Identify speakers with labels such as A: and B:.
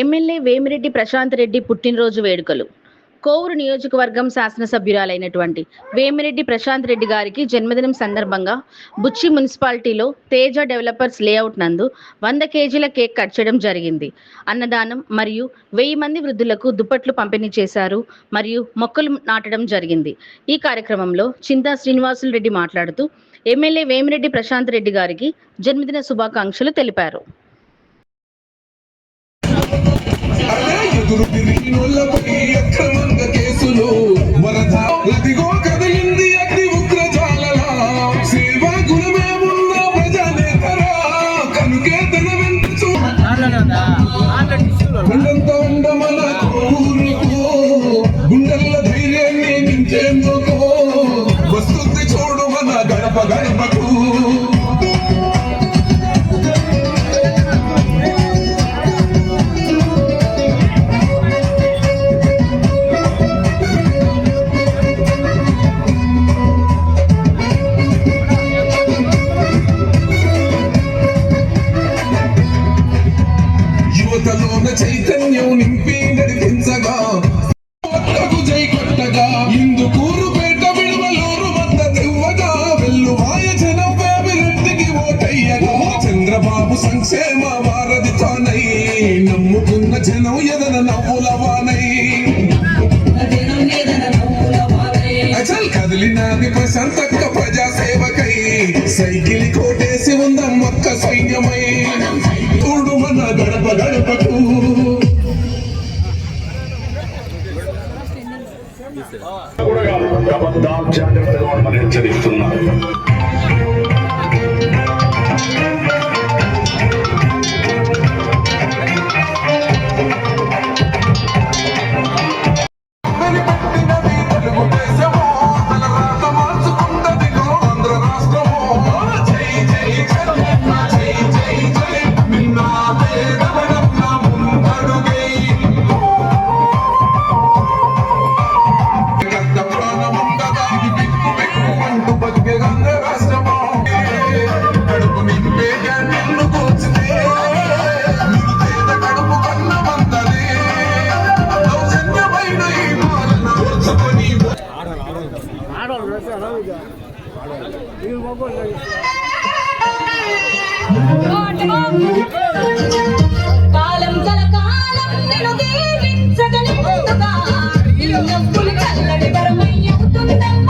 A: MLA Vemireddy Prashanth Reddy పుట్టినరోజు వేడుకలు. కోవూరు నియోజకవర్గం శాసనసభ్యురాలైనటువంటి వేమిరెడ్డి ప్రశాంత్ రెడ్డి గారికి జన్మదినం సందర్భంగా బుచ్చి మున్సిపాలిటీలో తేజ డెవలపర్స్ లేఅవుట్ నందు వంద కేజీల కేక్ కట్ చేయడం జరిగింది. అన్నదానం మరియు వెయ్యి మంది వృద్ధులకు దుప్పట్లు పంపిణీ చేశారు మరియు మొక్కలు నాటడం జరిగింది. ఈ కార్యక్రమంలో చింతా శ్రీనివాసులు రెడ్డి మాట్లాడుతూ ఎమ్మెల్యే వేమిరెడ్డి ప్రశాంత్ రెడ్డి గారికి జన్మదిన శుభాకాంక్షలు తెలిపారు.
B: Guru Divino నింపి నడిపించగా జై కొట్టగా. ఇందుకూరు పేట విడువలూరు మద్దతివ్వగా వెల్లువాయ జనం వేమిరెడ్డికి ఓటయ్యగా. చంద్రబాబు సంక్షేమ వారధి తానై. నమ్ముకున్న జనం ఎదన నవ్వులవానై అచల్ కదిలినాది ప్రశాంతక్క ప్రజా సేవకై సైకిల్ కోటేసి ఉందం సైన్యమై. చూడు మన గడప గడప
C: కూడా కాదు. అబద్ధాం జాగ్రత్తగా ఉండమని హెచ్చరిస్తున్నారు
D: కాలం కలకాలం నిన్ను దీవించగని ముందుగా ఈ నవ్వులు చల్లడి వరమయ్యవుతుందమ్మ